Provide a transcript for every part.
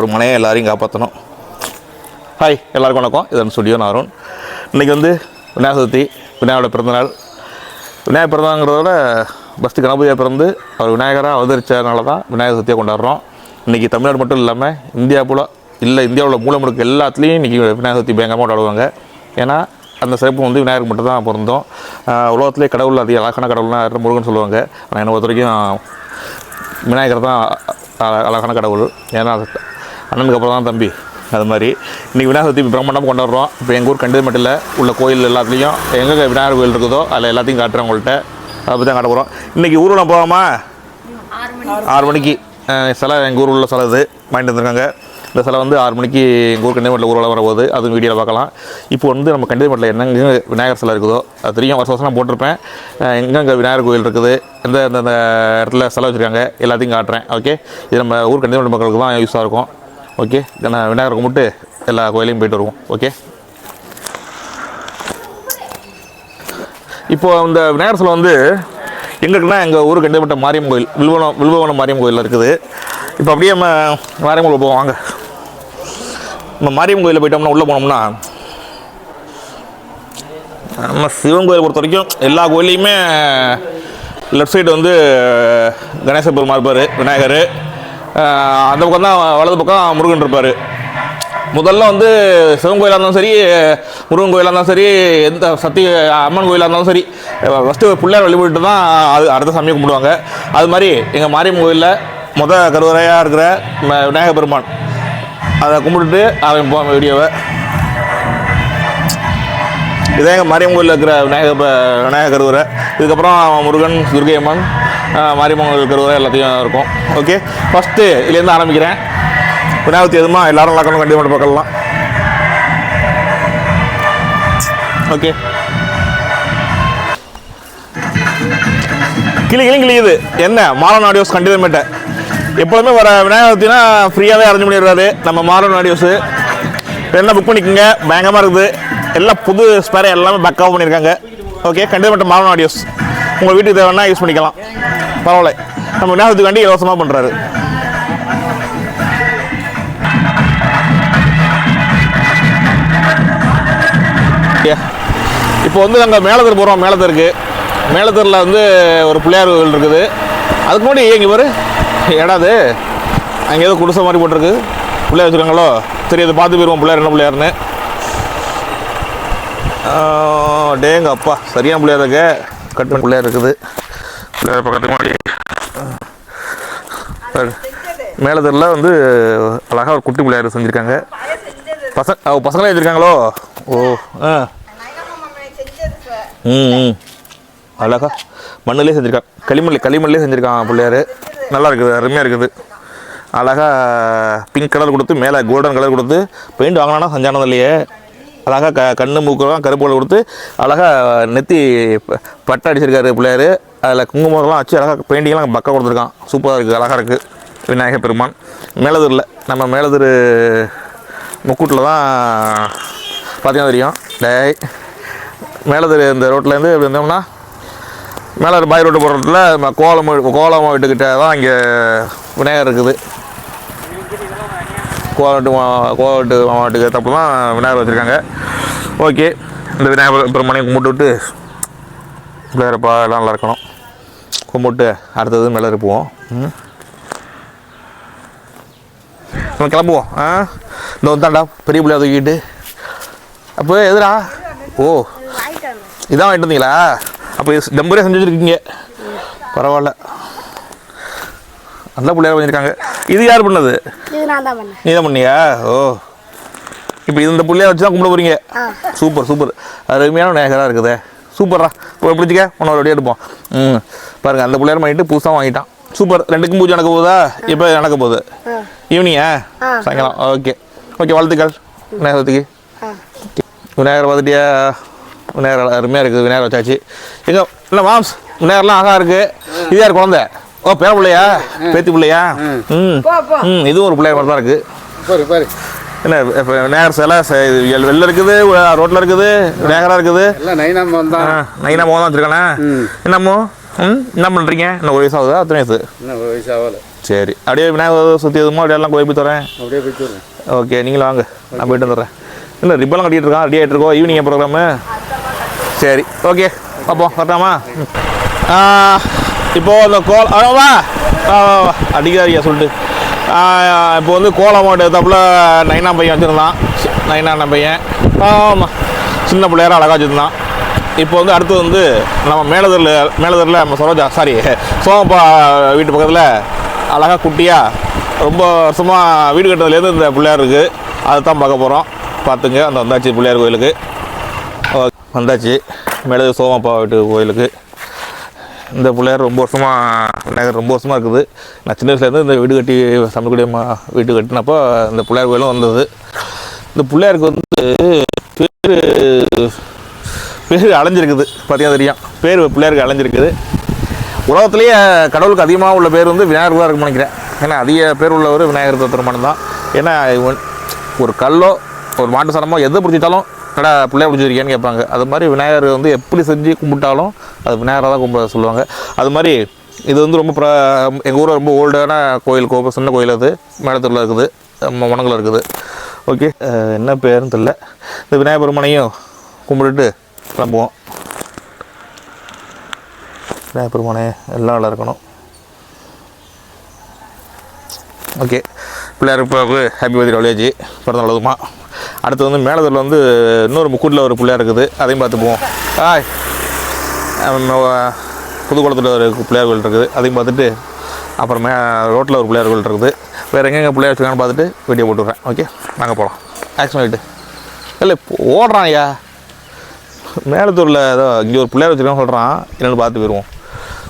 ஒரு மனையை எல்லாரையும் காப்பாற்றணும் ஹாய் எல்லாருக்கும் வணக்கம். இதன் ஸ்டுடியோ நான் அருண். இன்றைக்கி வந்து விநாயகர் சதுர்த்தி விநாயகோட பிறந்தநாள். விநாயகர் பிறந்தாங்கிறதோட ஃபஸ்ட்டு கணபதியாக பிறந்து அவர் விநாயகராக அவதரித்ததுனால தான் விநாயகர் சதுர்த்தியை கொண்டாடுறோம். இன்றைக்கி தமிழ்நாடு மட்டும் இல்லாமல் இந்தியா போல் இல்லை இந்தியாவில் மூலம் முழுக்க எல்லாத்துலேயும் இன்றைக்கி விநாயகர் சதுர்த்தி பயங்கரமாக கொண்டாடுவாங்க. ஏன்னா அந்த சிறப்பு வந்து விநாயகருக்கு மட்டும் தான் பிறந்தோம் உலகத்திலே கடவுள் அதிக அழகான கடவுள்லாம் யாரும் முருகன் சொல்லுவாங்க. ஆனால் என்னை பொறுத்த வரைக்கும் விநாயகர் தான் அழகான கடவுள். ஏன்னா அண்ணனுக்கு அப்புறம் தான் தம்பி. அது மாதிரி. இன்றைக்கி விநாயகர் சதுர்த்தி பிரம்மாண்டமாக கொண்டாடுறோம். இப்போ எங்கள் ஊர் கண்டிதமட்டில் உள்ள கோயில் எல்லாத்துலேயும் எங்கே விநாயகர் கோயில் இருக்குதோ அதில் எல்லாத்தையும் காட்டுறேன் உங்கள்கிட்ட அதை பற்றி தான் காட்ட போகிறோம் இன்றைக்கி ஊர்வலம் போகாமா ஆறு மணிக்கு. சிலை எங்கள் ஊர் உள்ள சிலை இது. வாங்கிட்டு வந்திருக்காங்க. இந்த சிலை வந்து ஆறு மணிக்கு எங்கள் ஊர் கண்டிதமட்டில் ஊர்வலம் வரப்போகுது. அதுவும் வீடியோவில் பார்க்கலாம். இப்போ வந்து நம்ம கண்டிதமட்டில் என்னங்க விநாயகர் சிலை இருக்குதோ அது தெரியும். வருஷம் வருஷம் நான் போட்டிருப்பேன். எங்கெங்கே விநாயகர் கோயில் இருக்குது எந்த எந்தெந்த இடத்துல சிலை வச்சுருக்காங்க எல்லாத்தையும் காட்டுறேன். ஓகே? இது நம்ம ஊர் கண்டிதமட்டி மக்களுக்கு தான் யூஸாக இருக்கும். ஓகே நான் விநாயகர் கும்பிட்டு எல்லா கோயிலையும் போயிட்டு வருவோம். ஓகே? இப்போ இந்த விநாயகர் சிலை வந்து எங்களுக்குன்னா எங்கள் ஊருக்கு கண்டிப்பட்ட மாரியம்மன் கோயில் வில்வனம் வில்வவனம் மாரியம்மன் கோயில் இருக்குது. இப்போ அப்படியே நம்ம மாரியம்மன் கோயில் போவோம் வாங்க. நம்ம மாரியம்மன் கோயிலில் போயிட்டோம்னா உள்ளே போனோம்னா நம்ம சிவன் கோயில் பொறுத்த வரைக்கும் எல்லா கோயிலையுமே லெஃப்ட் சைடு வந்து கணேச பெருமாள் இருப்பார் விநாயகர். அந்த பக்கம் தான் வலது பக்கம் முருகன் இருப்பார். முதல்ல வந்து சிவன் கோயிலாக இருந்தாலும் சரி முருகன் கோயிலாக இருந்தாலும் சரி எந்த சக்தி அம்மன் கோயிலாக இருந்தாலும் சரி ஃபஸ்ட்டு பிள்ளையார் வழிபட்டு தான் அது அடுத்த சாமியை கும்பிடுவாங்க. அது மாதிரி எங்கள் மாரியம்மன் கோயிலில் முத கருவறையாக இருக்கிற விநாயகர் பெருமான். அதை கும்பிட்டுட்டு அவன் போவான் வீடியோவை இதே எங்கள் மாரியம்மன் கோயிலில் இருக்கிற விநாயகர் விநாயகர் கருவறை. இதுக்கப்புறம் முருகன் துர்கை அம்மன் மாரியம்மன் கோயில் கருவறை எல்லாத்தையும் இருக்கும். ஓகே? ஃபஸ்ட்டு இதுலேருந்து ஆரம்பிக்கிறேன். விநாயகர் எதுமா? எல்லாரும் நடக்கணும் கண்டிப்பாக பார்க்கலாம். ஓகே? கிளி கிளி கிளியுது என்ன? மாறன் ஆடியோஸ் கண்டிப்பாக எப்பொழுதுமே வர விநாயகர் ஃப்ரீயாகவே அரேஞ்ச் பண்ணிடுறாரு. நம்ம மாலன் ஆடியோஸு என்ன புக் பண்ணிக்கோங்க? பயங்கரமாக இருக்குது. எல்லாம் புது ஸ்பேர் எல்லாமே பேக்கப் பண்ணியிருக்காங்க. ஓகே கண்டிப்பாக மட்டும் மாறன் ஆடியோஸ் உங்கள் வீட்டுக்கு தேவைன்னா யூஸ் பண்ணிக்கலாம். பரவாயில்ல. நம்ம விநாயகத்துக்காண்டி இலவசமாக பண்ணுறாரு இப்போ வந்து நாங்கள் மேலத்தூர் போகிறோம் மேலத்தருக்கு. மேலத்தூரில் வந்து ஒரு பிள்ளையார் கோவில் இருக்குது. அதுக்கு முன்னாடி இங்கே பாரு. ஏடாது அங்கே ஏதோ குடிசை மாதிரி போட்டிருக்கு. பிள்ளையார் வச்சுருக்காங்களோ? தெரியாது பார்த்து போயிடுவோம் பிள்ளையார் என்ன பிள்ளையார்னு. டேங்க அப்பா. சரியான பிள்ளையார் இருக்கு. கட் பண்ண பிள்ளையார் இருக்குது. பிள்ளையார் பக்கத்துக்கு முன்னாடி பாரு. மேலத்தூரில் வந்து அழகாக ஒரு குட்டி பிள்ளையார் செஞ்சுருக்காங்க. பசங்க அவ பசங்களே வச்சுருக்காங்களோ ஓ. ஆ. ம் ம். அழகா. மண்ணுலேயே செஞ்சுருக்கான் களிமண் களிமண்லேயே செஞ்சுருக்கான் பிள்ளையார். நல்லா இருக்குது அருமையாக இருக்குது. அழகா பிங்க் கலர் கொடுத்து மேலே கோல்டன் கலர் கொடுத்து பெயிண்ட் வாங்கினானா சஞ்சானது இல்லையே அழகாக க கண்ணு மூக்கெல்லாம் கருப்பு கொடுத்து அழகாக நெத்தி ப- பட்டை அடிச்சிருக்காரு பிள்ளையார். அதில் குங்குமம்லாம் வச்சு அழகாக பெயிண்டிங்லாம் பக்கம் கொடுத்துருக்கான். சூப்பராக இருக்குது அழகாக இருக்குது விநாயகர் பெருமான். மேலதூரில் நம்ம மேலதூர் முக்கூட்டில் தான் பார்த்தீங்கன்னா தெரியும். டேய் மேலதூர் இந்த ரோட்லேருந்து இப்படி இருந்தோம்னா மேலே பாய் ரோட்டு போகிற ரோட்டில் கோலம் கோலம் வீட்டுக்கிட்ட தான் இங்கே விநாயகர் இருக்குது. கோவட்டு மா- மாவட்டத்துக்கு தப்பு தான் விநாயகர் வச்சுருக்காங்க. ஓகே இந்த விநாயகர் பெருமானையும் கும்பிட்டு விட்டு எல்லாம் நல்லா இருக்கணும். கும்பிட்டு அடுத்தது மேலே இருப்போம். நம்ம கிளம்புவோம். ஆ? இந்த வந்தாண்டா பெரிய பிள்ளையா தூக்கிட்டு. அப்போ எதுடா? ஓ இதான் வாங்கிட்டு வந்தீங்களா? அப்போ டம்பரே செஞ்சு வச்சுருக்கீங்க. பரவாயில்ல. நல்ல பிள்ளையார் பண்ணியிருக்காங்க. இது யார் பண்ணது? நீ தான் பண்ணியா? ஓ. இப்போ இந்த பிள்ளையார் வச்சு தான் கும்பிட போகிறீங்க. Super super. அருமையான நேகராக இருக்குதே. சூப்பரா இப்போ பிடிச்சிக்க. ஒன்று ஒரு எடுப்போம். ம். பாருங்கள் அந்த பிள்ளையார் பண்ணிட்டு புதுசாக வாங்கிட்டான். சூப்பர். ரெண்டுக்கும் பூஜை நடக்க போகுதா? இப்போ நடக்க போகுது. ஈவினிங்கா. சாயங்காலம். ஓகே. ஓகே வாழ்த்துக்கள். விநாயகத்துக்கு விநாயகர் பார்த்துட்டியா? விநாயகர் அருமையாக இருக்குது. விநாயகர் வச்சாச்சு. எங்க இல்லை மாம்ஸ்? விநாயகர்லாம் அழகா இருக்கு. இது யார் குழந்தை? ஓ பேர பிள்ளையா? பேத்தி பிள்ளையா? ம். போ, போ. ம் இதுவும் ஒரு பிள்ளையார் மாதிரி தான் இருக்குது பாரு பாரு. என்ன இப்போ விநாயகர் சிலை வெளில இருக்குது ரோட்டில் இருக்குது விநாயகராக இருக்குது. எல்லாம் நைனாம் ஆ, வந்தான் நைனா மோகம் தான் வச்சுருக்கானே? ம். என்னமோ ம் என்ன பண்ணுறீங்க இன்னும் ஒரு வயசு ஆகுதா? அத்தனை வயசு? இன்னும் ஒரு வயசு ஆகலை. சரி. அப்படியே விநாயகர் சுற்றி எதுமோ அப்படியே எல்லாம் கோயில் போய் தரேன். அப்படியே போயிட்டு வரேன் ஓகே நீங்களும் வாங்க. நான் போயிட்டு வந்துடுறேன் இல்லை ரிப்பன்லாம் கட்டிட்டு இருக்கான். ரெடி ஆகிட்டு இருக்கோம். ஈவினிங் ப்ரோக்ராமு சரி. ஓகே. பார்ப்போம். வரட்டாமா? இப்போது அந்த கோல் வா அடிக்காதீங்க சொல்லிட்டு. இப்போ வந்து கோலம் மாட்டு எடுத்தாப்புல நைனா பையன் வச்சுருந்தான். நைனா பையன். ஆமாம் சின்ன பிள்ளையார அழகா வச்சுருந்தான். இப்போ வந்து அடுத்து வந்து நம்ம மேலதரில் மேலதரில் நம்ம சரோஜா சாரி சோமப்பா வீட்டு பக்கத்தில் அழகாக குட்டியாக ரொம்ப வருஷமாக வீடு கட்டுறதுலேருந்து இந்த பிள்ளையார் இருக்குது அதை தான் பார்க்க போகிறோம் பார்த்துங்க அந்த வந்தாச்சு பிள்ளையார் கோயிலுக்கு. வந்தாச்சு. மேலே சோமப்பா வீட்டு கோயிலுக்கு. இந்த பிள்ளையார் ரொம்ப வருஷமாக விநாயகர் ரொம்ப வருஷமாக இருக்குது. நான் சின்ன வயசுலேருந்து இந்த வீடு கட்டி சமைக்கக்கூடிய மா வீடு கட்டினப்போ இந்த பிள்ளையார் கோயிலும் வந்தது. இந்த பிள்ளையாருக்கு வந்து பேர் பேர் அலைஞ்சிருக்குது பார்த்தீங்கன்னா தெரியும்? பேர் பிள்ளையாருக்கு அலைஞ்சிருக்குது உலகத்துலேயே கடவுளுக்கு அதிகமாக உள்ள பேர் வந்து விநாயகர் தான் இருக்குன்னு நினைக்கிறேன். ஏன்னா அதிக பேர் உள்ளவர் விநாயகர் திருமணம் தான் ஏன்னா ஒரு கல்லோ ஒரு மாட்டு சனமோ எது பிடிச்சிட்டாலும் கடா பிள்ளைய பிடிச்சிருக்கியான்னு கேட்பாங்க. அது மாதிரி விநாயகர் வந்து எப்படி செஞ்சு கும்பிட்டாலும் அது விநாயகராக தான் கும்பிட சொல்லுவாங்க. அது மாதிரி இது வந்து ரொம்ப ப்ர எங்கள் ஊரில் ரொம்ப ஓல்டான கோயில் கோபம் சின்ன கோயில் அது. மேடத்தூரில் இருக்குது. மணங்கில் இருக்குது. ஓகே என்ன பேருன்னு தெரில இந்த விநாயகர் பெருமானையும் கும்பிட்டுட்டு கிளம்புவோம். விநாயகர் பெருமானே எல்லாம் நல்லா இருக்கணும். ஓகே பிள்ளையார் இப்போ ஹாப்பி பர்த்டே காலேஜ் பிறந்த நல்லதுமா அடுத்து வந்து மேலதூரில் வந்து இன்னொரு முக்கூட்டில் ஒரு பிள்ளையார் இருக்குது. அதையும் பார்த்து போவோம். ஆய் புதுக்கோளத்தில் புதுக்குளத்தில் ஒரு பிள்ளையார் கோயில் இருக்குது. அதையும் பார்த்துட்டு அப்புறம் மே ரோட்டில் ஒரு பிள்ளையார் கோயில் இருக்குது. வேறு எங்கெங்கே பிள்ளையார் வச்சுருக்கான்னு பார்த்துட்டு வீடியோ போட்டுக்கிறேன். ஓகே நாங்கள் போகலாம் ஆக்ஷன் ஆகிட்டு இல்லை ஓடுறான் ஐயா. மேலத்தூரில் ஏதோ இங்கே ஒரு பிள்ளையார் வச்சுருக்கான்னு சொல்கிறான் என்னென்னு பார்த்து போயிடுவோம்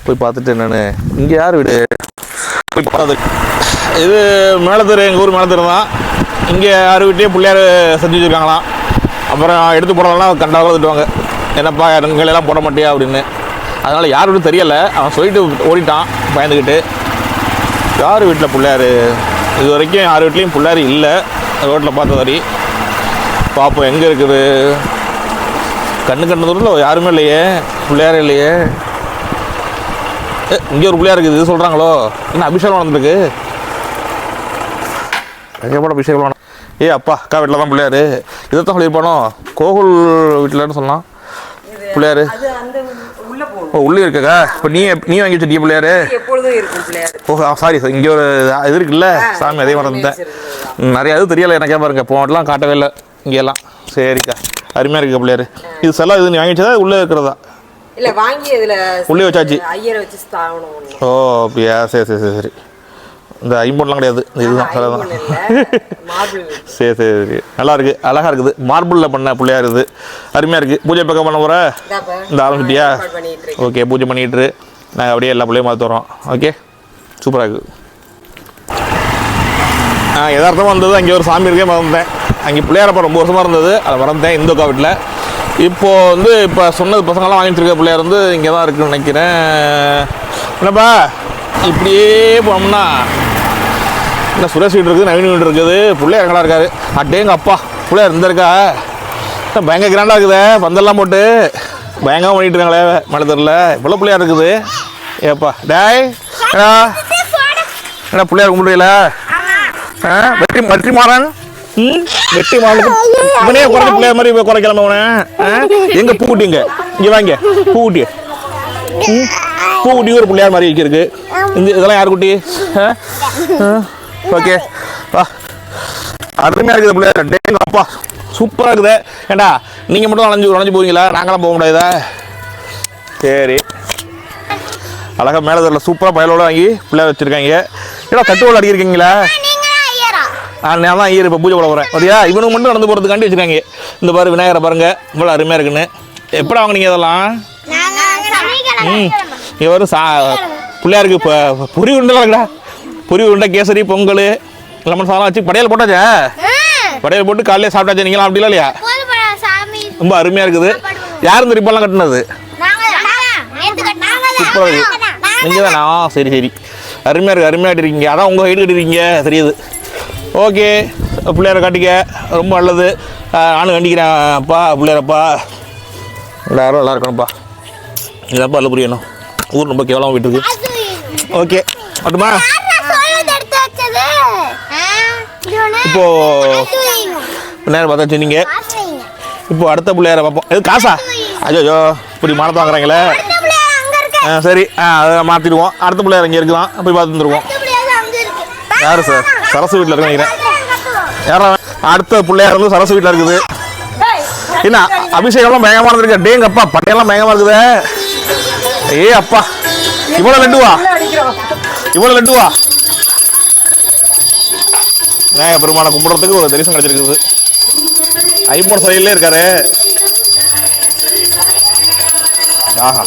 போய் பார்த்துட்டு என்னென்னு. இங்கே யார் வீடு? போய் பார்த்து இது மேலத்தூர் எங்கள் ஊர் மேலத்தூர் தான். இங்கே யார் வீட்டையும் பிள்ளையார் செஞ்சு வச்சுருக்காங்களாம். அப்புறம் எடுத்து போடலாம் கண்டாக திட்டுவாங்க என்னப்பா எல்லாம் போட மாட்டியா அப்படின்னு. அதனால் யார் தெரியலை. அவன் சொல்லிட்டு ஓடிட்டான் பயந்துக்கிட்டு. யார் வீட்டில் பிள்ளையார்? இது வரைக்கும் யார் வீட்லேயும் பிள்ளையார் இல்லை. ரோட்டில் பார்த்த வரி பார்ப்போம் எங்கே இருக்குது? கண்ணு கண்ணு தூரத்தில் யாருமே இல்லையே. பிள்ளையாரே இல்லையே. இங்கே ஒரு பிள்ளையார் இருக்குது. இது சொல்கிறாங்களோ என்ன அபிஷேகம் நடந்திருக்கு? எங்கே போட அபிஷேகம் வேணும் ஏ அப்பா அக்கா வீட்டில் தான் பிள்ளையார். இதைத்தான் சொல்லியிருப்பானோ? கோகுல் வீட்டிலன்னு சொன்னான். பிள்ளையார். ஓ உள்ளே இருக்கக்கா? இப்போ நீ நீ வாங்கி வச்சிருக்கிய பிள்ளையார்? ஓ சாரி சார் இங்கே ஒரு இது இருக்குல்ல? சாமி அதே மறந்துட்டேன் நிறைய இது தெரியல எனக்கே பாருங்க. போனட்டெலாம் காட்டவே இல்லை. இங்கெல்லாம் சரிக்கா. அருமையாக இருக்கு பிள்ளையார். இது செல்லாம் இது நீ வாங்கி வச்சதா? உள்ளே இருக்கிறதா? இல்ல வாங்கி அதுல உள்ளே வச்சாச்சு. ஐயரை வச்சு ஓ அப்படியா? சரி சரி சரி சரி. இந்த ஐம்பொன்லாம் கிடையாது. இந்த இதுதான் சிலை தான் சரி சரி சரி. நல்லா இருக்கு. அழகா இருக்குது. மார்பிளில் பண்ண பிள்ளையார் இது அருமையாக இருக்குது பூஜை பக்கம் பண்ண போகிற இந்த ஆரம்பிச்சிட்டியா ஓகே பூஜை பண்ணிட்டு நாங்கள் அப்படியே எல்லா பிள்ளையும் பார்த்து வரோம் ஓகே? சூப்பராக இருக்குது ஆ யதார்த்தமாக வந்தது. அங்கே ஒரு சாமி இருக்கே மறந்துட்டேன். அங்கே பிள்ளையாரப்பா ரொம்ப வருஷமாக இருந்தது. அதை மறந்துட்டேன் இந்துக்கா வீட்டில் இப்போது வந்து இப்போ சொன்னது பசங்களாம் வாங்கிட்டு இருக்க பிள்ளையார் வந்து இங்கே தான் இருக்குன்னு நினைக்கிறேன். என்னப்பா? இப்படியே போனோம்னா இந்த சுரேஷ் வீடு இருக்குது நவீன் வீடு இருக்குது. பிள்ளையார் எங்கடா இருக்காரு. அட்டேங்க அப்பா பிள்ளையார் என்ன பயங்கர கிராண்டாக இருக்குதே. பந்தெல்லாம் போட்டு பயங்கரமாக பண்ணிட்டு இருக்காங்களே மழை தெரியல இவ்வளோ பிள்ளையார் இருக்குது. ஏப்பா டேய் என்ன பிள்ளையார் கும்பிடுவீல ஆ வெற்றி வெற்றி மாறன்? ம். வெற்றி மாறன் இவனே குறைஞ்ச பிள்ளையார் மாதிரி குறைக்கலாமா அவனை ஆ எங்கே பூக்குட்டிங்க இங்கே வாங்க. பூக்குட்டி ம். பூக்குட்டி ஒரு பிள்ளையார் மாதிரி இருக்கு. இந்த இதெல்லாம் யார் குட்டி? ஆ. ஓகே வா. அருமையாக இருக்குது பிள்ளையார். டேங்க அப்பா. சூப்பராக இருக்குது. ஏண்டா நீங்கள் மட்டும் அலைஞ்சு உடஞ்சி போவீங்களா? நாங்களாம் போக முடியாதா? சரி. அழகாக மேலே தெரியல சூப்பராக பயலோட வாங்கி பிள்ளையார் வச்சுருக்காங்க. ஏடா தட்டுவோல் அடிக்கிறீங்களா நான் நான் தான் ஐயர் இப்போ பூஜை போட போகிறேன் பார்த்தியா இவனுக்கு மட்டும் நடந்து போகிறதுக்காண்டி வச்சுருக்காங்க. இந்த பாரு விநாயகரை பாருங்க. இவ்வளோ அருமையாக இருக்குன்னு. எப்படா வாங்குனீங்க இதெல்லாம்? ம். இங்கே வரும் சா பிள்ளையாருக்கு இப்போ பொரி உருண்டெல்லாம் இருக்குடா. பொரி உருண்டை கேசரி பொங்கல் லெமன் சாதம் வச்சு படையல் போட்டாச்சா? படையல் போட்டு காலையில சாப்பிட்டாச்சு நீங்களாம் அப்படிலாம் இல்லையா? ரொம்ப அருமையாக இருக்குது. யார் இந்த ரிப்பெல்லாம் கட்டினது? சூப்பராக இருக்குது நீங்கள் தானா சரி சரி. அருமையாக இருக்குது அருமையாக இருக்கீங்க அதான் உங்கள் வீடு கட்டிருக்கீங்க. தெரியுது. ஓகே. பிள்ளையாரை காட்டிக்க. ரொம்ப நல்லது. நானும் கண்டிக்கிறேன் அப்பா பிள்ளையாரப்பா எல்லாரும் நல்லா இருக்கணும்ப்பா. இதாப்பா அல்ல புரியணும். ஊர் ரொம்ப கேவலமாக போயிட்டு இருக்கு. ஓகே. மட்டுமா இப்போ நேரம் பார்த்தாச்சு நீங்கள் இப்போ அடுத்த பிள்ளையார பார்ப்போம். எது காசா? ஐயோ இப்படி மானத்தை வாங்குறாங்களே. ஆ சரி. ஆ அதை மாற்றிடுவோம் அடுத்த பிள்ளையார் இங்கே இருக்குதான். போய் பார்த்து வந்துடுவோம் யார் சார்? சரசு வீட்டில் இருக்கு நினைக்கிறேன். யாரா? அடுத்த பிள்ளையார் வந்து சரசு வீட்டில் இருக்குது. என்ன அபிஷேகம்லாம் பயங்கரமானது இருக்கு டேங்க அப்பா பட்டையெல்லாம் பயங்கரமா இருக்குது. ஏ அப்பா. இவ்வளோ லட்டுவா? இவ்வளோ லட்டுவா? விநாயக பெருமானை கும்பிட்றதுக்கு ஒரு தரிசனம் கிடைச்சிருக்குது. ஐம்பது சைட்லேயே இருக்காரு. ஆஹா.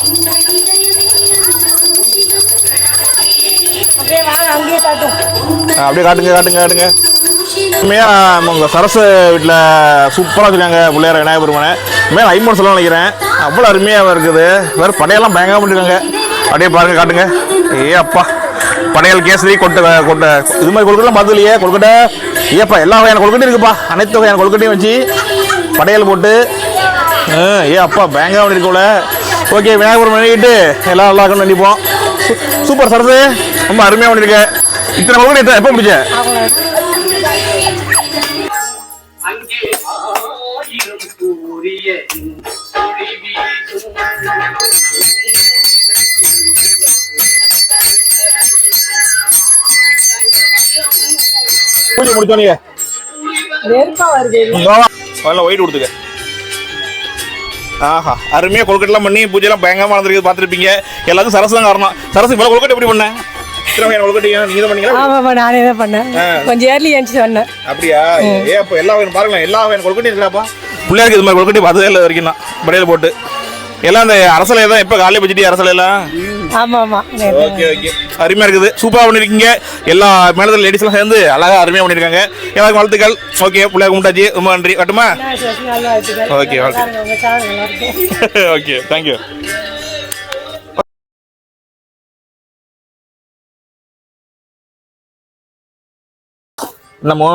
அப்படியே காட்டுங்க காட்டுங்க காட்டுங்க. உண்மையாக உங்கள் சரசு வீட்டில் சூப்பராக வச்சுருக்காங்க பிள்ளையார் விநாயகர் பெருமானை மேலே ஐம்பது சொல்ல நினைக்கிறேன். அவ்வளோ அருமையாக இருக்குது. வேறு படையெல்லாம் பயங்கரமாக பண்ணிருக்காங்க. அப்படியே பாருங்கள் காட்டுங்க. ஏ அப்பா. படையல் கேசரி கொட்டை கொட்டை இது மாதிரி கொழுக்கட்டெல்லாம் பார்த்தது இல்லையே கொழுக்கட்டை ஏப்பா எல்லா வகையான கொழுக்கட்டையும் இருக்குப்பா. அனைத்து வகையான கொழுக்கட்டையும் வச்சு படையல் போட்டு ஏ அப்பா பயங்கரமாக இருக்கோல ஓகே விநாயகர் பெருமான் எல்லாம் நல்லா இருக்கும்னு நினைப்போம். சூ- சூப்பர் சரசு. ரொம்ப அருமையாக பண்ணியிருக்கேன் இத்தனை கொழுக்கட்டை எப்போ முடிச்சேன் பூஜை முடிச்சோனீங்க நெருப்பா வருது. முதல்ல ஒயிட் கொடுத்துக்க ஆஹா அருமையாக கொழுக்கட்டெல்லாம் பண்ணி பூஜைலாம் பயங்கரமாக நடந்திருக்கு பார்த்துருப்பீங்க. எல்லாத்துக்கும் சரசு தான் காரணம். சரசு இவ்வளோ கொழுக்கட்டை எப்படி பண்ணேன். அப்படியா? ஏ அப்போ எல்லா வகையான பாருங்களேன் எல்லா வகையான இருக்காப்பா பிள்ளையாருக்கு இது மாதிரி கொழுக்கட்டை பார்த்ததே இல்லை வரைக்கும் படையில போட்டு. எல்லாம் அந்த அரசலை தான் எப்போ காலையில் வச்சுட்டு அரசலை எல்லாம் ஆமா ஆமா ஓகே ஓகே. அருமையாக இருக்குது. சூப்பராக பண்ணியிருக்கீங்க. எல்லா மேலத்தில் லேடிஸ்லாம் சேர்ந்து அழகாக அருமையாக பண்ணியிருக்காங்க. எல்லாருக்கும் வாழ்த்துக்கள். ஓகே பிள்ளையா கும்பிட்டாச்சு. ரொம்ப நன்றி. கட்டுமா வச்சுக்கேன் ஓகே ஓகே ஓகே தேங்க்யூ என்னமோ?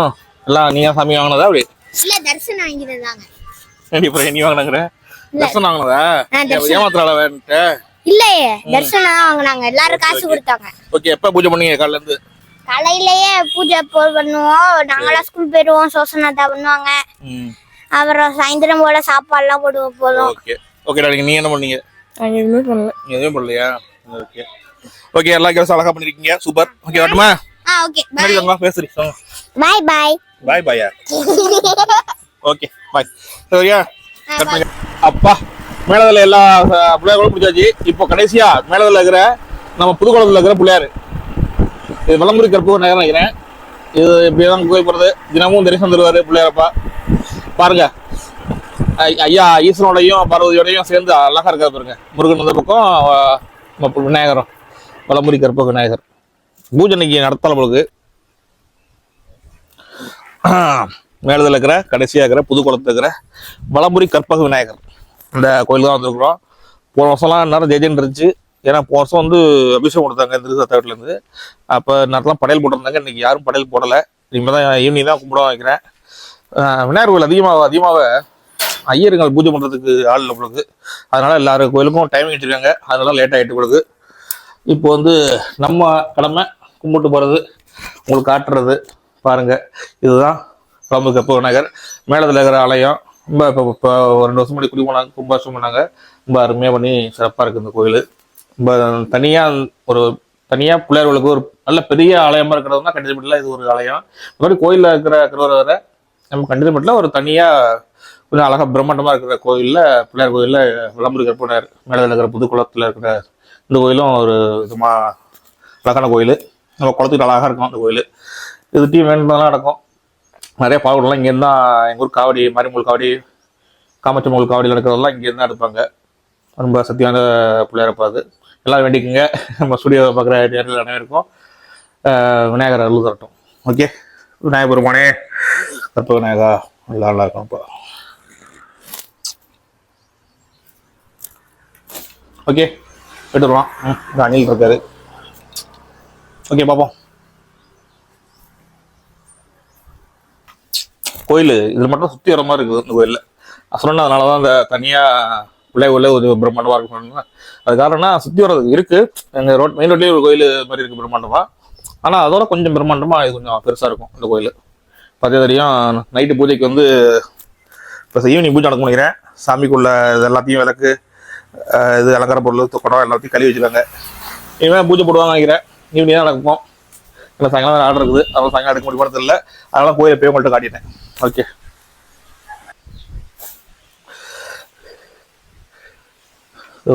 எல்லாம் நீயா சாமி வாங்கினதா அப்படி? இல்ல தரிசனம் அப்புறம் நீ வாங்கினாங்கிற? தர்சனம் வாங்கினதா. ஏமாத்திராள வேன்ட்டு? இல்லையே தரிசனம் தான் வாங்கினாங்க. எல்லாரும் காசு கொடுத்தாங்க. ஓகே எப்போ பூஜை பண்ணீங்க காலைல இருந்து? காலையிலேயே பூஜை போ பண்ணுவோம். நாங்களாம் ஸ்கூல் போயிடுவோம் சோசனாத்தா பண்ணுவாங்க. ம். அப்புறம் சாயந்தரம் போல சாப்பாடுலாம் போடுவோம் போதும். ஓகே. ஓகே டாடி நீ என்ன பண்ணீங்க? நாங்க எதுவுமே பண்ணல. நீ எதுவும் பண்ணலையா? ஓகே. ஓகே எல்லா அழகா பண்ணிருக்கீங்க. சூப்பர். ஓகே வரட்டுமா? ஆ ஓகே. பாயா ஓகே பாய் சரியா? அப்பா. மேலதில் எல்லா பிள்ளையார்களும் பிடிச்சாச்சு இப்போ கடைசியா மேலதில் இருக்கிற நம்ம புதுக்குளத்தில் இருக்கிற பிள்ளையார். இது வளம்புரி கற்பூர் நகரம் நினைக்கிறேன். இது இப்படியே தான் கோயில் போகிறது தினமும் தரிசனம் தருவார் பிள்ளையாரப்பா. பாருங்க. ஐயா ஈஸ்வரனோடையும் பார்வதியோடையும் சேர்ந்து அழகாக இருக்கிற பாருங்க. முருகன் இந்த பக்கம் நம்ம விநாயகரும் வலம்புரி கற்பக விநாயகர். பூஜை இன்னைக்கு நடத்தல பொழுது மேலதில் இருக்கிற கடைசியாக இருக்கிற புதுக்குளத்தில் இருக்கிற வலம்புரி கற்பக விநாயகர். இந்த கோயில் தான் வந்திருக்கிறோம். போன வருஷம்லாம் நேரம் ஜெயஜன் இருந்துச்சு. ஏன்னா போன வருஷம் வந்து அபிஷேகம் கொடுத்தாங்க இந்த வீட்டிலேருந்து அப்போ நேரத்துலாம் படையல் போட்டிருந்தாங்க. இன்றைக்கி யாரும் படையல் போடலை. இனிமேல் தான் ஈவினிங் தான் கும்பிட வைக்கிறேன். விநாயகர் கோயில் அதிகமாக அதிகமாக ஐயருங்கள் பூஜை பண்ணுறதுக்கு ஆள் இல்லை உங்களுக்கு அதனால எல்லாரும் கோயிலுக்கும் டைமிங் வச்சுருக்காங்க. அதனால லேட் ஆகிட்டு கொடுக்கு இப்போ வந்து நம்ம கடமை கும்பிட்டு போகிறது உங்களுக்கு காட்டுறது பாருங்கள் இதுதான் ராமு கப்ப விநாயகர் மேலத்தில் இருக்கிற ஆலயம். ரொம்ப இப்போ இப்போ ஒரு ரெண்டு வருஷம் முன்னாடி குடி போனாங்க கும்பாசம் பண்ணாங்க ரொம்ப அருமையாக பண்ணி சிறப்பாக இருக்குது இந்த கோயில். ரொம்ப தனியாக ஒரு தனியாக பிள்ளையார்களுக்கு ஒரு நல்ல பெரிய ஆலயமாக இருக்கிறதுனா கண்டிப்பாக இது ஒரு ஆலயம். இந்த மாதிரி கோயிலில் இருக்கிற இருக்கிறவரை வர நம்ம கண்டிப்பட்டில் ஒரு தனியாக கொஞ்சம் அழகாக பிரம்மாண்டமாக இருக்கிற கோயிலில் பிள்ளையார் கோயிலில் விளம்பரி கற்பனார் மேலத்தில் இருக்கிற புது குளத்தில் இருக்கிற இந்த கோயிலும் ஒரு இதுமா அழகான கோயில். நம்ம குளத்துக்கு அழகாக இருக்கும் அந்த கோயில். இது டீ வேணும்லாம் நடக்கும். நிறைய பால்குடம்லாம் இங்கேருந்து தான் எங்கள் ஊர் காவடி மாரிமுள் காவடி காமச்சமங்கல் காவடி நடக்கிறதெல்லாம் இங்கேருந்து தான் எடுப்பாங்க. ரொம்ப சத்தியான பிள்ளையாக இருப்பாது எல்லாம் வேண்டிக்குங்க. நம்ம ஸ்டுடியோவை பார்க்குற நேரில் அனைவருக்கும் விநாயகர் அருள் தரட்டும். ஓகே விநாயகர் பெருமானே கற்ப விநாயகா எல்லாம் நல்லா இருக்கும்ப்பா ஓகே எடுத்துடலாம். ம் அணில் இருக்காரு. ஓகே பார்ப்போம். கோயில். இது மட்டும் சுற்றி வர மாதிரி இருக்குது இந்த கோயிலில். சொன்ன அதனால தான் இந்த தனியாக பிள்ளை உள்ள ஒரு பிரம்மாண்டமாக இருக்கும் அது காரணம்னா சுற்றி வர்றது இருக்கு. எங்கள் ரோட் மெயின் ரோட்லேயே ஒரு கோயில் மாதிரி இருக்கு பிரம்மாண்டமாக ஆனால் அதோட கொஞ்சம் பிரம்மாண்டமாக இது கொஞ்சம் பெருசாக இருக்கும் இந்த கோயில். பார்த்தே தெரியும் நைட்டு பூஜைக்கு வந்து இப்போ ஈவினிங் பூஜை நடக்க முடிகிறேன் சாமிக்குள்ள இது எல்லாத்தையும் விளக்கு இது அலங்கார பொருள் குடம் எல்லாத்தையும் கழுவி வச்சுருக்காங்க. இனிமேல் பூஜை போடுவாங்க நினைக்கிறேன். ஈவினிங் தான் நடக்கும். இல்லை சாயங்காலம் ஆர்டர் இருக்குது. அதனால சாயங்காலம் எடுக்க முடியாது இல்லை அதனால கோயிலை போய் உங்கள்கிட்ட காட்டிட்டேன். ஓகே.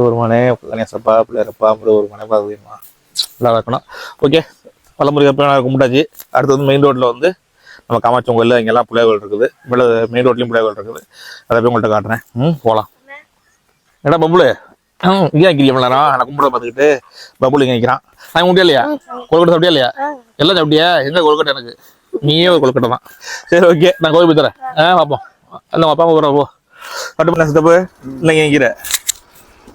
ஒரு மனை கணேசப்பா பிள்ளையரப்பா ஒரு மனை பார்த்துமா எல்லாம் இருக்கணும் ஓகே பழமுறை கப்பலாம் கும்பிட்டாச்சு. அடுத்து வந்து மெயின் ரோட்டில் வந்து நம்ம காமாட்சி கோயில் இங்கெல்லாம் பிள்ளைகள் இருக்குது. மேலே மெயின் ரோட்லேயும் பிள்ளைகள் இருக்குது. அதை போய் உங்கள்கிட்ட காட்டுறேன். ம் போகலாம் ஏடா பம்புலு இங்கே வைக்கிறீங்க நேரம் நான் கும்பிட பார்த்துக்கிட்டு பம்புலு இங்கே வைக்கிறான் நான் கும்பிட்டியா இல்லையா? கொழுக்கட்டை சாப்பிட்டியா இல்லையா? எல்லாம் சாப்பிட்டியா? எங்க கொழுக்கட்டை எனக்கு? நீயே ஒரு கொழுக்கட்டை தான். சரி ஓகே நான் கோயில் போய் தரேன். ஆ பார்ப்போம் அந்த அப்பா அம்மா போகிறோம் போ. கட்டு பண்ண சித்தப்பு இல்லை இங்கே வைக்கிற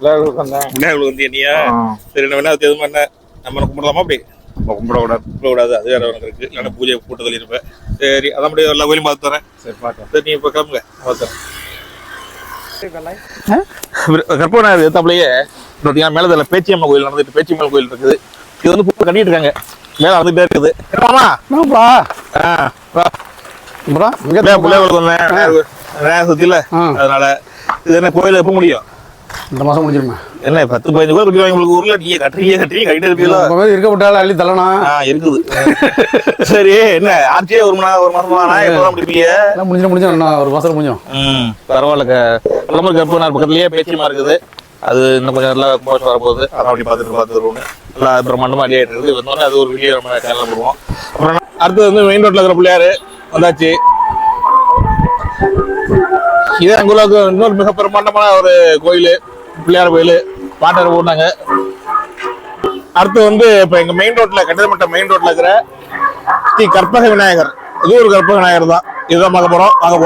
விநாயகர் வந்து என்னையா? சரி என்ன வேணா எதுவும் என்ன? நம்ம கும்பிடலாமா அப்படி? நம்ம கும்பிடக்கூடாது. கும்பிடக்கூடாது. அது வேற உனக்கு இருக்கு. இல்லைன்னா பூஜை போட்டு தள்ளியிருப்பேன் சரி அதான் அப்படியே எல்லா கோயிலும் பார்த்து தரேன். சரி பார்க்கலாம். சரி நீ இப்போ கிளம்புங்க. பார்த்து கற்பனை எத்தாப்புலயே பார்த்தீங்கன்னா மேலே இதில் பேச்சியம்மன் கோயில் நடந்துட்டு பேச்சியம்மன் கோயில் இருக்குது. இது வந்து கட்டிட்டு இருக்காங்க. மேலே வந்துட்டே இருக்குது. ஆமா என்னப்பா ஆ வா. அப்புறம் அப்படியே பிள்ளைகளுக்கு வந்தேன். சுத்தில. அதனால இது என்ன கோயில் எப்போ முடியும்? இந்த மாசம் முடிஞ்சிருமா? என்ன பத்து பதினஞ்சு கோயில் கட்டி உங்களுக்கு ஊர்ல? நீங்க கட்டுறீங்க கட்டுறீங்க கட்டிட்டு இருப்பீங்களா? நம்ம மாதிரி இருக்கப்பட்டாலும் அள்ளி தள்ளணும். ஆ இருக்குது. சரி என்ன ஆட்சியே ஒரு மணி ஒரு மாசமா? நான் எப்பதான் முடிப்பீங்க முடிஞ்சிடும் இன்னும் ஒரு மாசம் முடிஞ்சிடும். ம் பரவாயில்ல பழம்பு கற்பனார் பக்கத்துலயே பேச்சியமா இருக்குது அது இன்னும் கொஞ்சம் நல்லா மோசம் வரப்போகுது அதான் அப்படி பார்த்துட்டு பார்த்துருவோம் நல்லா பிரம்மாண்டமாக ரெடி ஆகிட்டு இருக்குது. வந்தோடனே அது ஒரு வீடியோ நம்ம சேனல் போடுவோம். அப்புறம் அடுத்தது வந்து மெயின் ரோட்டில் இருக்கிற பிள்ளையாரு வந்தாச்சு. இதே அங்குலாவுக்கு இன்னொரு மிக பிரம்மாண்டமான ஒரு கோயில் பிள்ளையார் கோயில். பாட்டர் போட்டாங்க அடுத்து வந்து இப்போ எங்கள் மெயின் ரோட்டில் கட்டிடமட்ட மெயின் ரோட்டில் இருக்கிற ஸ்ரீ கற்பக விநாயகர். இது ஒரு கற்பக விநாயகர் தான். இதுதான் பார்க்க போறோம். பார்க்க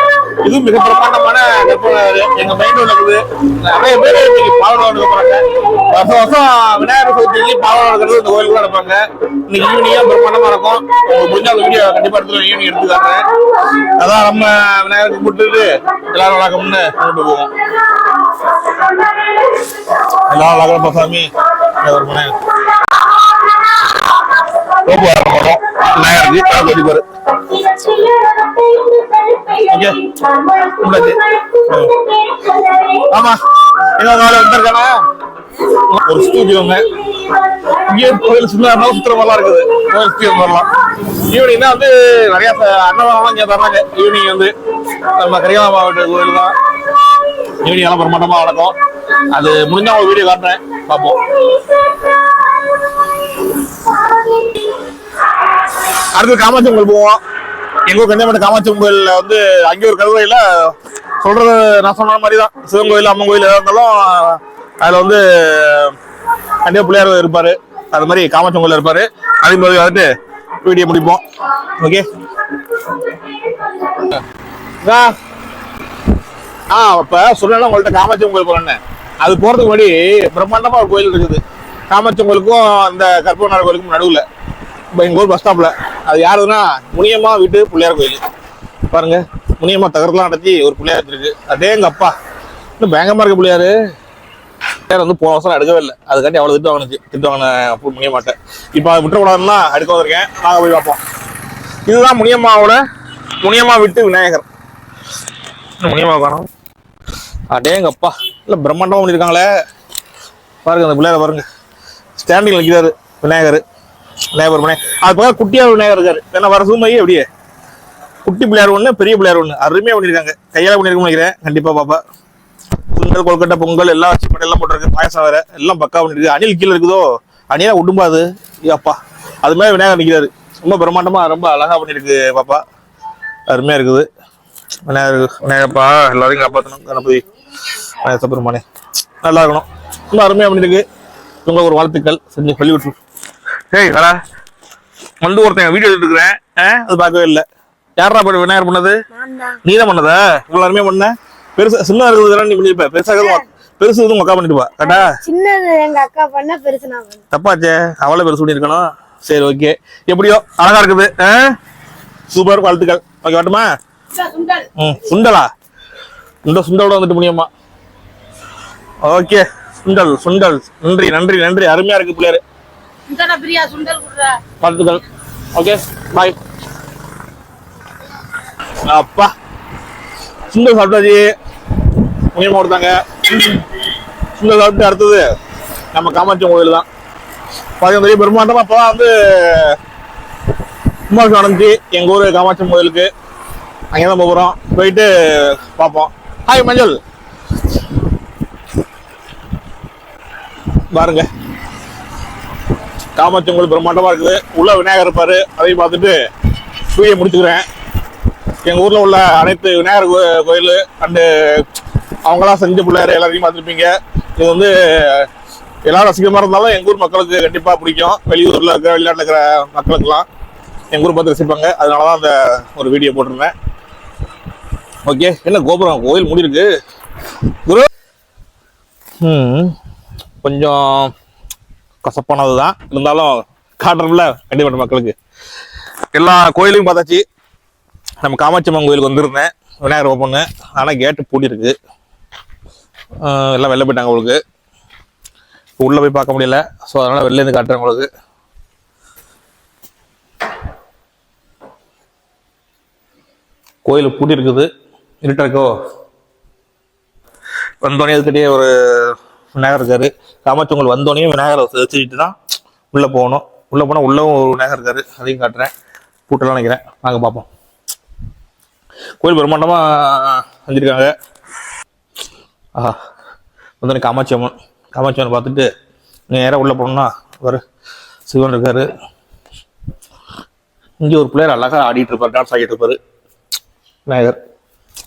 இது மிக பிரமாண்டமான எங்க மைண்ட் நடக்குது நிறைய பேர் இன்னைக்கு பாவனை எடுக்க போறாங்க. வருஷம் வருஷம் விநாயகர் சதுர்த்திக்கு பாவனை எடுக்கிறது இந்த கோயிலுக்கு தான் நடப்பாங்க. இன்னைக்கு ஈவினிங்கா பிரமாண்டமா இருக்கும். உங்களுக்கு முடிஞ்ச அந்த வீடியோ கண்டிப்பா எடுத்து ஈவினிங் எடுத்து காட்டுறேன். அதான் நம்ம விநாயகர் கும்பிட்டுட்டு எல்லாரும் வழக்கம்னு கூப்பிட்டு போவோம். எல்லாரும் வழக்கம் சாமி ஒரு விநாயகர் ரோப்பு வர போறோம் விநாயகருக்கு பாரு. ஆமா. என்ன நாள் வந்திருக்கானா. ஒரு ஸ்டூடியோங்க இங்கே கோயில் சுந்தரமா சுத்திரமெல்லாம் இருக்குது. கோயில் ஸ்டூடியோ வரலாம். ஈவினிங் தான் வந்து நிறைய ச- அன்னதானம்லாம் இங்கே தர்றாங்க. ஈவினிங் வந்து நம்ம கரிகால மாவட்ட கோயில் தான். ஈவினிங் எல்லாம் பிரமாண்டமா நடக்கும். அது முடிஞ்சா ஒரு வீடியோ காட்டுறேன். பார்ப்போம். அடுத்து காமாட்சி பொங்கல் போவோம். எங்க ஊர் கன்னியாகுமரி காமாட்சி பொங்கல் வந்து அங்கே ஒரு கருவறையில சொல்றது நான் சொன்ன மாதிரி தான் சிவன் கோயில் அம்மன் கோயில் எதா இருந்தாலும் அதில் வந்து கண்டிப்பாக பிள்ளையார் இருப்பார். அது மாதிரி காமாட்சி பொங்கல் இருப்பார். அதே மாதிரி வந்துட்டு வீடியோ முடிப்போம். ஓகே ஆ. அப்போ சொன்னா உங்கள்கிட்ட காமாட்சி பொங்கல் போகிறேன்னு அது போகிறதுக்கு முன்னாடி பிரம்மாண்டமாக ஒரு கோயில் இருக்குது. காமாட்சி பொங்கலுக்கும் அந்த கற்பனார் கோயிலுக்கும் நடுவில். எங்கள் ஊர் பஸ் ஸ்டாப்பில் அது யாருன்னா முனியம்மா வீட்டு பிள்ளையார் கோயில். பாருங்க முனியம்மா தகரெலாம் அடைச்சி ஒரு பிள்ளையார் இருக்கு அதே எங்கள் அப்பா. இன்னும் பயங்கரமா இருக்க பிள்ளையார். பிள்ளையார் வந்து போன வருஷம் எடுக்கவே இல்லை. அதுக்காண்டி அவ்வளோ திட்டு வாங்கினுச்சு திட்டு வாங்கின முனியம்மாட்ட. இப்போ அதை விட்டுறக்கூடாதுன்னா எடுக்க வந்திருக்கேன். நாங்கள் போய் பார்ப்போம். இதுதான் முனியம்மாவோட முனியம்மா விட்டு விநாயகர். முனியம்மா காணும். அடே எங்கள் அப்பா. இல்லை பிரம்மாண்டமாக பண்ணியிருக்காங்களே பாருங்க அந்த பிள்ளையார பாருங்க. ஸ்டாண்டிங் நிற்கிறாரு விநாயகர். விநாயகர் பண்ணேன் அது பக்கம் குட்டியார் விநாயகர் இருக்காரு. ஏன்னா வர சூமையே அப்படியே குட்டி பிள்ளையார் ஒன்று பெரிய பிள்ளையார் ஒன்று அருமையாக பண்ணியிருக்காங்க கையால் பண்ணியிருக்கோம் நினைக்கிறேன். கண்டிப்பாக பாப்பா. சுண்டல் கொல்கட்டை பொங்கல் எல்லாம் வச்சு எல்லாம் போட்டிருக்கு. பாயசம் வேற. எல்லாம் பக்கா பண்ணிருக்கு. அணில் கீழே இருக்குதோ? அணியாக உடும்பாது அப்பா. அது மாதிரி விநாயகர் நிற்கிறாரு ரொம்ப பிரம்மாண்டமாக ரொம்ப அழகாக பண்ணியிருக்கு பாப்பா. அருமையாக இருக்குது. விநாயகர் விநாயகப்பா எல்லாரையும் காப்பாற்றணும் கணபதி விநாயகர் சுப்பிரமணியம் நல்லா இருக்கணும். ரொம்ப அருமையாக பண்ணியிருக்கு உங்களுக்கு ஒரு வாழ்த்துக்கள். செஞ்சு சொல்லி விட்டு ஏய் வரா வந்து ஒருத்தன் வீடியோ ஆ, அது பார்க்கவே இல்லை. யாரா பண்ண விநாயகர் பண்ணது? நீ தான் பண்ணதா? இவ்வளோ அருமையா பண்ண. பெருசு சின்ன இருக்கிறது நீ பண்ணிருப்ப. பெருசா பெருசு எதுவும் அக்கா பண்ணிட்டு கரெக்டா? சின்னது எங்க அக்கா பண்ண பெருசு நான் தப்பாச்சே. அவளை பெருசு பண்ணிருக்கணும். சரி ஓகே. எப்படியோ அழகா இருக்குது? சூப்பர் வாழ்த்துக்கள். ஓகே வரட்டுமா? சுண்டல். ம் சுண்டலா? இந்த சுண்டலோட வந்துட்டு முடியுமா? ஓகே சுண்டல் சுண்டல். நன்றி நன்றி நன்றி. அருமையா இருக்கு பிள்ளையாரு. வாழ்த்துக்கள் ஓகே பாய் அப்பா. சுண்டல் சாப்பிட்டாச்சு. முனியமா கொடுத்தாங்க. சுண்டல் சாப்பிட்டு அடுத்தது நம்ம காமாட்சி கோயில் தான். பார்த்தீங்கன்னா பெரிய பிரம்மாண்டமா அப்போ வந்து கும்பாபிஷேகம் நடந்துச்சு. எங்கள் ஊர் காமாட்சி கோயிலுக்கு. அங்கே தான் போகிறோம் போயிட்டு பார்ப்போம். ஹாய் மஞ்சள். பாருங்க. காமாட்சி கோயில் பிரம்மாண்டமா இருக்குது. உள்ள விநாயகர் இருப்பாரு. அதையும் பார்த்துட்டு வீடியோ முடிச்சுக்கிறேன். எங்க ஊர்ல உள்ள அனைத்து விநாயகர் கோயில் அண்டு அவங்களாம் செஞ்ச பிள்ளையார் எல்லாத்தையும் பார்த்துருப்பீங்க. இது வந்து எல்லாரும் ரசிகமாக இருந்தாலும் எங்க ஊர் மக்களுக்கு கண்டிப்பா பிடிக்கும். வெளியூர்ல இருக்கிற வெளிநாட்டில் இருக்கிற மக்களுக்கெல்லாம் எங்க ஊர் பார்த்து ரசிப்பாங்க. அதனால தான் அந்த ஒரு வீடியோ போட்டிருந்தேன். ஓகே என்ன கோபுரம்? கோயில் முடியிருக்கு. குரு! ம். கொஞ்சம் கசப்பானது தான் இருந்தாலும் காட்டுறோம்ல கண்டிப்பாக மக்களுக்கு. எல்லா கோயிலையும் பார்த்தாச்சு. நம்ம காமாட்சி அம்மன் கோயிலுக்கு வந்திருந்தேன். விநாயகர் ஓப்பன்னு ஆனால் கேட்டு பூட்டிருக்கு எல்லாம் வெளில போயிட்டாங்க உங்களுக்கு. உள்ளே போய் பார்க்க முடியல. ஸோ அதனால் வெளிலேருந்து காட்டுறேன் உங்களுக்கு. கோயில் பூட்டி இருக்குது. இருட்டா இருக்கோ? வந்தோடனே அதுக்கிட்டே ஒரு விநாயகர் இருக்காரு காமாட்சியங்கள் வந்தோடனே விநாயகரை வச்சுட்டு தான் உள்ளே போகணும். உள்ளே போனால் உள்ளவும் ஒரு விநாயகர் இருக்காரு அதையும் காட்டுறேன். பூட்டெல்லாம் நினைக்கிறேன். வாங்க பார்ப்போம். கோயில் பிரம்மாண்டமாக செஞ்சுருக்காங்க ஆஹா. வந்தோடனே காமாட்சி அம்மன். காமாட்சி அம்மன் பார்த்துட்டு நேராக உள்ளே போனோம்னா வரு சிவன் இருக்காரு. இங்கே ஒரு பிள்ளையர் அழகாக ஆடிட்டு இருப்பார். டான்ஸ் ஆகிட்டு இருப்பார். விநாயகர்.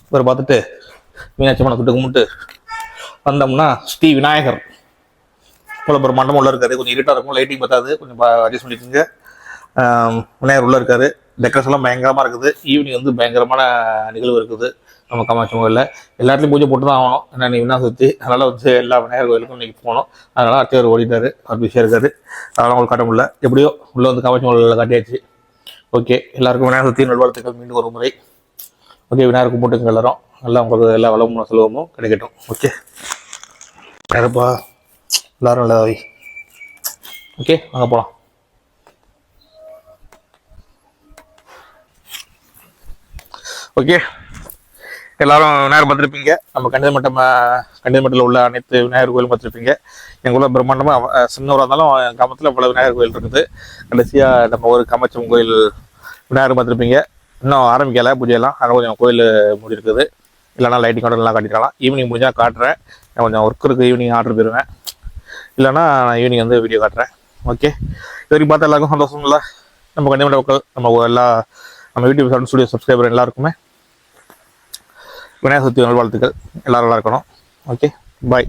இவர் பார்த்துட்டு மீனாட்சி அம்மனை தொட்டு கும்பிட்டு வந்தோம்னா ஸ்ரீ விநாயகர். இவ்வளோ மண்டபம் உள்ள இருக்காரு. கொஞ்சம் இருட்டாக இருக்கும் லைட்டிங் பத்தாது கொஞ்சம் அட்ஜஸ்ட் பண்ணிக்கோங்க. விநாயகர் உள்ளே இருக்காரு. டெக்கரேஷன்லாம் பயங்கரமாக இருக்குது. ஈவினிங் வந்து பயங்கரமான நிகழ்வு இருக்குது. நம்ம காமாட்சி கோயிலில். எல்லாத்துலையும் பூஜை போட்டு தான் ஆகணும். ஏன்னா நீ வினா சுற்றி அதனால் வந்து எல்லா விநாயகர் கோயிலுக்கும் இன்றைக்கி போகணும். அதனால் அர்ச்சகர் ஓடிட்டார். அவர் பிஸியாக இருக்காரு. அதெல்லாம் உங்களுக்கு காட்ட முடியல. எப்படியோ உள்ளே வந்து காமாட்சி கோயிலில் காட்டியாச்சு. ஓகே எல்லாருக்கும் விநாயகர் சுற்றி நல்வாழ்த்துக்கள். மீண்டும் ஒரு முறை. ஓகே விநாயகர் கும்பிட்டுங்க எல்லாரும். நல்லா உங்களுக்கு எல்லா வளமும் செலவமும் கிடைக்கட்டும். ஓகே யாருப்பா எல்லாரும் நல்லதாவி ஓகே வாங்க போகலாம் ஓகே. எல்லாரும் விநாயகர் பார்த்துருப்பீங்க. நம்ம கண்டிதமட்டம் கண்டிதமட்டத்தில் உள்ள அனைத்து விநாயகர் கோயிலும் பார்த்துருப்பீங்க. எங்கள் ஊரில் பிரம்மாண்டமாக சின்னவராக இருந்தாலும் கிராமத்தில் இவ்வளோ விநாயகர் கோயில் இருக்குது. கடைசியாக நம்ம ஒரு காமாட்சியம் கோயில் விநாயகர் பார்த்துருப்பீங்க. இன்னும் ஆரம்பிக்கலை பூஜையெல்லாம். ஆனால் கொஞ்சம் கோயில் மூடி இருக்குது இல்லைனா லைட்டிங் கூட காட்டிக்கலாம் ஈவினிங் முடிஞ்சால் காட்டுறேன். கொஞ்சம் ஒர்க் இருக்குது ஈவினிங் ஆர்டர் போயிடுவேன் இல்லைன்னா நான் ஈவினிங் வந்து வீடியோ காட்டுறேன். ஓகே இது வரைக்கும் பார்த்தா எல்லாருக்கும் சந்தோஷம் இல்லை. நம்ம கண்டிப்பாக மக்கள் நம்ம எல்லா நம்ம யூடியூப் சவுண்ட் ஸ்டுடியோ சப்ஸ்கிரைபர் எல்லாருக்குமே விநாயகர் சதுர்த்தி நல்வாழ்த்துக்கள். எல்லோரும் நல்லா இருக்கணும். Okay bye